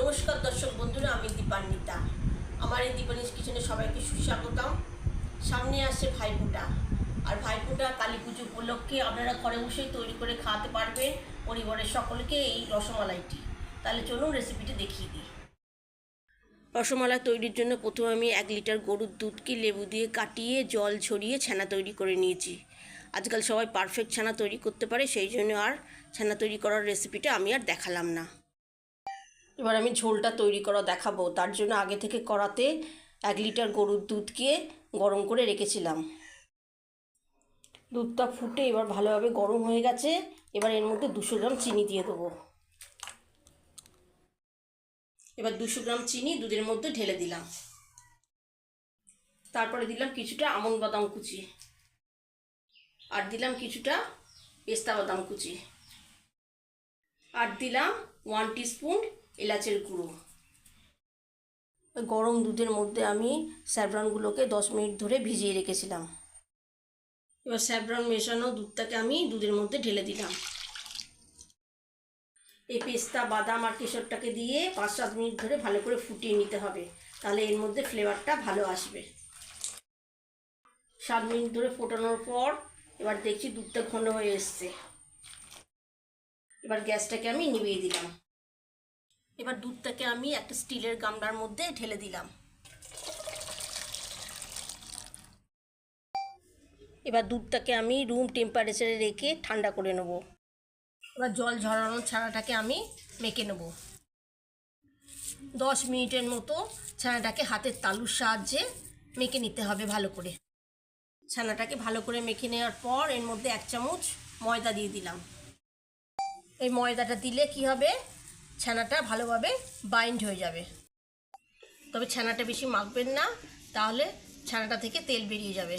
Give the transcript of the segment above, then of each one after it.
নমস্কার দর্শক বন্ধুরা, আমি দীপান্বিতা। আমার এই দীপানিস কিচেনে সবাইকে সুস্বাগতম। সামনে আসছে ভাইফোঁটা। আর ভাইফোঁটা কালী পুজো উপলক্ষে আপনারা ঘরে বসেই তৈরি করে খাওয়াতে পারবেন পরিবারের সকলকে এই রসমালাইটি। তাহলে চলুন রেসিপিটি দেখিয়ে দিই। রসমালাই তৈরির জন্য প্রথমে আমি এক লিটার গরুর দুধকে লেবু দিয়ে কাটিয়ে জল ছড়িয়ে ছানা তৈরি করে নিয়েছি। আজকাল সবাই পারফেক্ট ছানা তৈরি করতে পারে, সেই জন্য আর ছানা তৈরি করার রেসিপিটা আমি আর দেখালাম না। এবার আমি ঝোলটা তৈরি করা দেখাবো। তার জন্য আগে থেকে করাতে এক লিটার গরুর দুধকে গরম করে রেখেছিলাম। দুধটা ফুটে এবার ভালোভাবে গরম হয়ে গেছে। এবার এর মধ্যে দুশো গ্রাম চিনি দিয়ে দেবো। এবার দুশো গ্রাম চিনি দুধের মধ্যে ঢেলে দিলাম। তারপরে দিলাম কিছুটা আমন্ড বাদাম কুচি। আর দিলাম কিছুটা পেস্তা বাদাম কুচি। আর দিলাম ওয়ান টিস্পুন এলাচের গুঁড়ো। গরম দুধের মধ্যে আমি স্যাফরনগুলোকে দশ মিনিট ধরে ভিজিয়ে রেখেছিলাম। এবার স্যাফরন মেশানো দুধটাকে আমি দুধের মধ্যে ঢেলে দিলাম। এই পেস্তা, বাদাম আর কেশরটাকে দিয়ে পাঁচ সাত মিনিট ধরে ভালো করে ফুটিয়ে নিতে হবে। তাহলে এর মধ্যে ফ্লেভারটা ভালো আসবে। সাত মিনিট ধরে ফোটানোর পর এবার দেখছি দুধটা ঘন হয়ে এসছে। এবার গ্যাসটাকে আমি নিভিয়ে দিলাম। এবার দুধটাকে আমি একটা স্টিলের গামলার মধ্যে ঢেলে দিলাম। এবার দুধটাকে আমি রুম টেম্পারেচারে রেখে ঠান্ডা করে নেব। এবার জল ঝরানোর ছানাটাকে আমি মেখে নেব। দশ মিনিটের মতো ছানাটাকে হাতের তালুর সাহায্যে মেখে নিতে হবে ভালো করে। ছানাটাকে ভালো করে মেখে নেওয়ার পর এর মধ্যে এক চামচ ময়দা দিয়ে দিলাম। এই ময়দাটা দিলে কি হবে? ছানাটা ভালোভাবে বাইন্ড হয়ে যাবে। তবে ছানাটা বেশি মাখবেন না, তাহলে ছানাটা থেকে তেল বেরিয়ে যাবে।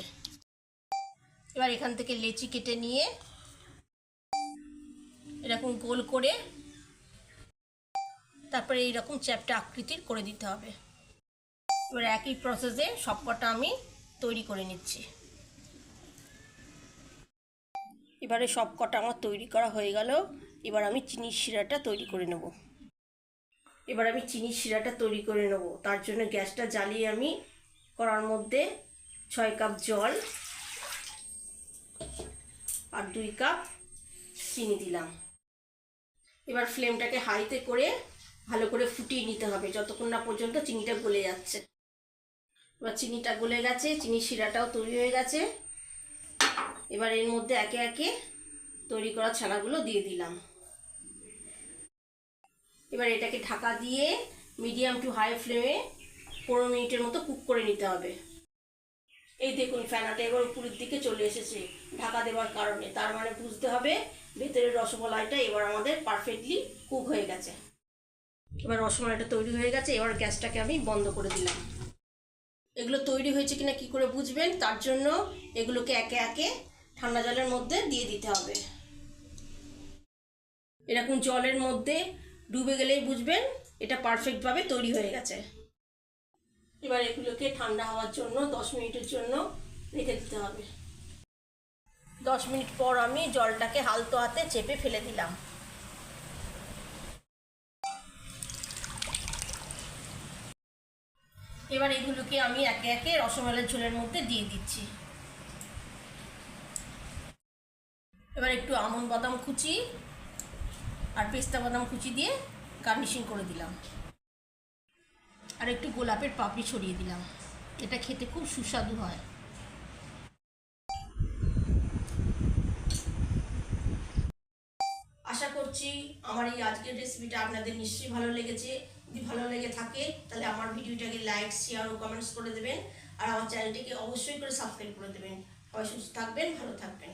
এবার এখান থেকে লেচি কেটে নিয়ে এরকম গোল করে তারপরে এইরকম চ্যাপটা আকৃতির করে দিতে হবে। এবার একই প্রসেসে সবকটা আমি তৈরি করে নিচ্ছি। এবারে সব কটা আমার তৈরি করা হয়ে গেল। এবার আমি চিনির শিরাটা তৈরি করে নেব। এবার আমি চিনির শিরাটা তৈরি করে নেব। তার জন্য গ্যাসটা জ্বালিয়ে আমি করার মধ্যে ছয় কাপ জল আর দুই কাপ চিনি দিলাম। এবার ফ্লেমটাকে হাইতে করে ভালো করে ফুটিয়ে নিতে হবে, যতক্ষণ না পর্যন্ত চিনিটা গলে যাচ্ছে। এবার চিনিটা গলে গেছে, চিনির শিরাটাও তৈরি হয়ে গেছে। এবার এর মধ্যে একে একে তৈরি করা ছানাগুলো দিয়ে দিলাম। এবার এটাকে ঢাকা দিয়ে মিডিয়াম টু হাই ফ্লেমে পনেরো মিনিটের মতো কুক করে নিতে হবে। এই দেখুন ফ্যানাটা এবার উপরের দিকে চলে এসেছে ঢাকা দেওয়ার কারণে। তার মানে বুঝতে হবে ভেতরের রসমালাইটা এবার আমাদের পারফেক্টলি কুক হয়ে গেছে। এবার রসমালাইটা তৈরি হয়ে গেছে, এবার গ্যাসটাকে আমি বন্ধ করে দিলাম। এগুলো তৈরি হয়েছে কিনা কি করে বুঝবেন? তার জন্য এগুলোকে একে একে ঠান্ডা জলের মধ্যে দিয়ে দিতে হবে। এরকম জলের মধ্যে ডুবে গেলেই বুঝবেন এটা পারফেক্টভাবে তৈরি হয়ে গেছে। এবার এগুলোকে ঠান্ডা হওয়ার জন্য দশ মিনিটের জন্য রেখে দিতে হবে। দশ মিনিট পর আমি জলটাকে হালতো হাতে চেপে ফেলে দিলাম। এবার এগুলোকে আমি একে একে রসমালাইয়ের ঝোলের মধ্যে দিয়ে দিচ্ছি। এবার একটু আমন বাদাম কুচি আর পেস্তা বাদাম কুচি দিয়ে গার্নিশিং করে দিলাম। আর একটু গোলাপের পাপড়ি ছড়িয়ে দিলাম। এটা খেতে খুব সুস্বাদু হয়। আশা করছি আমার এই আজকের রেসিপিটা আপনাদের নিশ্চয়ই ভালো লেগেছে। যদি ভালো লেগে থাকে, তাহলে আমার ভিডিওটাকে লাইক শেয়ার ও কমেন্টস করে দেবেন। আর আমার চ্যানেলটিকে অবশ্যই করে সাবস্ক্রাইব করে দেবেন। সবাই সুস্থ থাকবেন, ভালো থাকবেন।